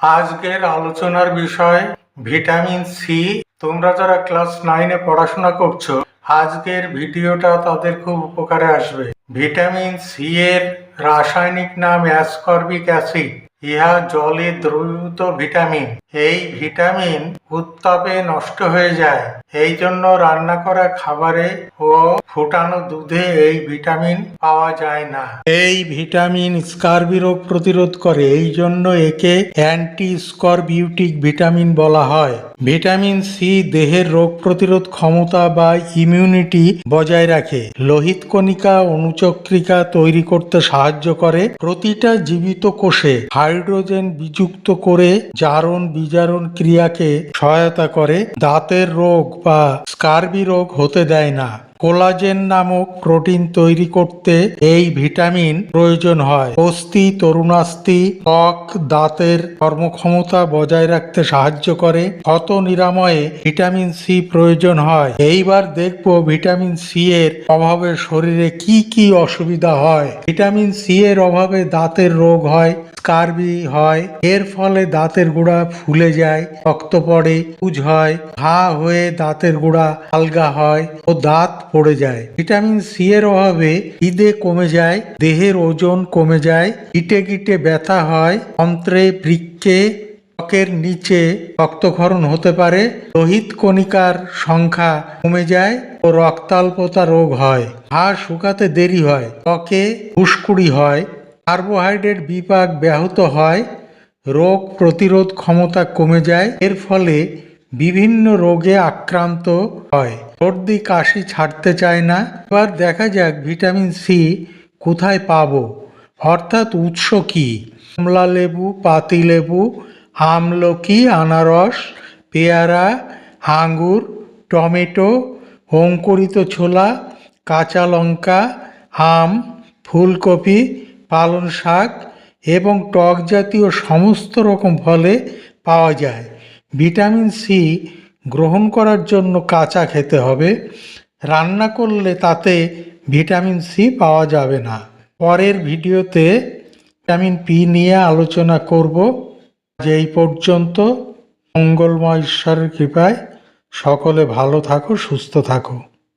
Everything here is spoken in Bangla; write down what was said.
আজকের আলোচনার বিষয় ভিটামিন সি। তোমরা যারা ক্লাস নাইনে পড়াশোনা করছ, আজকের ভিডিওটা তাদের খুব উপকারে আসবে। ভিটামিন সি এর রাসায়নিক নাম অ্যাসকর্বিক অ্যাসিড। ইহা জলে দ্রবীভূত ভিটামিন। এই ভিটামিন উত্তাপে নষ্ট হয়ে যায়। এই জন্য রান্না করা খাবারে ও ফুটানো দুধে এই ভিটামিন পাওয়া যায় না। এই ভিটামিন স্কারবি রোগ প্রতিরোধ করে। এই জন্য একে অ্যান্টি স্করবিউটিক ভিটামিন বলা হয়। ভিটামিন সি দেহের রোগ প্রতিরোধ ক্ষমতা বা ইমিউনিটি বজায় রাখে। লোহিত কণিকা অনুচক্রিকা তৈরি করতে সাহায্য করে। প্রতিটা জীবিত কোষে হাইড্রোজেন বিযুক্ত করে জারণ বিজারণ ক্রিয়াকে সহায়তা করে দাঁতের রোগ বা স্কার্বি রোগ হতে দেয় না। কোলাজেন নামক প্রোটিন তৈরি করতে এই ভিটামিন প্রয়োজন হয়। অস্থি, তরুণাস্থি, ত্বক, দাঁতের কর্মক্ষমতা বজায় রাখতে সাহায্য করে। ক্ষত নিরাময়ে ভিটামিন সি প্রয়োজন হয়। এইবার দেখব ভিটামিন সি এর অভাবে শরীরে কি কি অসুবিধা হয়। ভিটামিন সি এর অভাবে দাঁতের রোগ হয়, স্কারবি হয়, এর ফলে দাঁতের গোড়া ফুলে যায়, রক্ত পড়ে পুজ হয়, ঘা হয়ে দাঁতের গোড়া আলগা হয় ও দাঁত পড়ে যায়। ভিটামিন সি এর অভাবে ঈদে কমে যায়, দেহের ওজন কমে যায় গিটে গিটে ব্যথা হয় অন্ত্রে বৃক্ষে, ত্বকের নিচে রক্তক্ষরণ হতে পারে, লোহিত কণিকার সংখ্যা কমে যায় ও রক্তাল্পতা রোগ হয়। হাড় শুকাতে দেরি হয়, ত্বকে ফুসকুড়ি হয়, কার্বোহাইড্রেট বিপাক ব্যাহত হয়, রোগ প্রতিরোধ ক্ষমতা কমে যায়, এর ফলে বিভিন্ন রোগে আক্রান্ত হয়। সর্দি কাশি ছাড়তে চায় না। এবার দেখা যাক ভিটামিন সি কোথায় পাবো। অর্থাৎ উৎস কি? কমলা লেবু, পাতি লেবু, আমলকি, আনারস, পেয়ারা, আঙ্গুর, টমেটো, অঙ্কুরিত ছোলা, কাঁচা লঙ্কা, আম, ফুলকপি, পালং শাক এবং টক জাতীয় সমস্ত রকম ফলে পাওয়া যায়। ভিটামিন সি গ্রহণ করার জন্য কাঁচা খেতে হবে। রান্না করলে তাতে ভিটামিন সি পাওয়া যাবে না। পরের ভিডিওতে ভিটামিন পি নিয়ে আলোচনা করব। যে এই পর্যন্ত। মঙ্গলময় ঈশ্বরের কৃপায় সকলে ভালো থাকো, সুস্থ থাকো।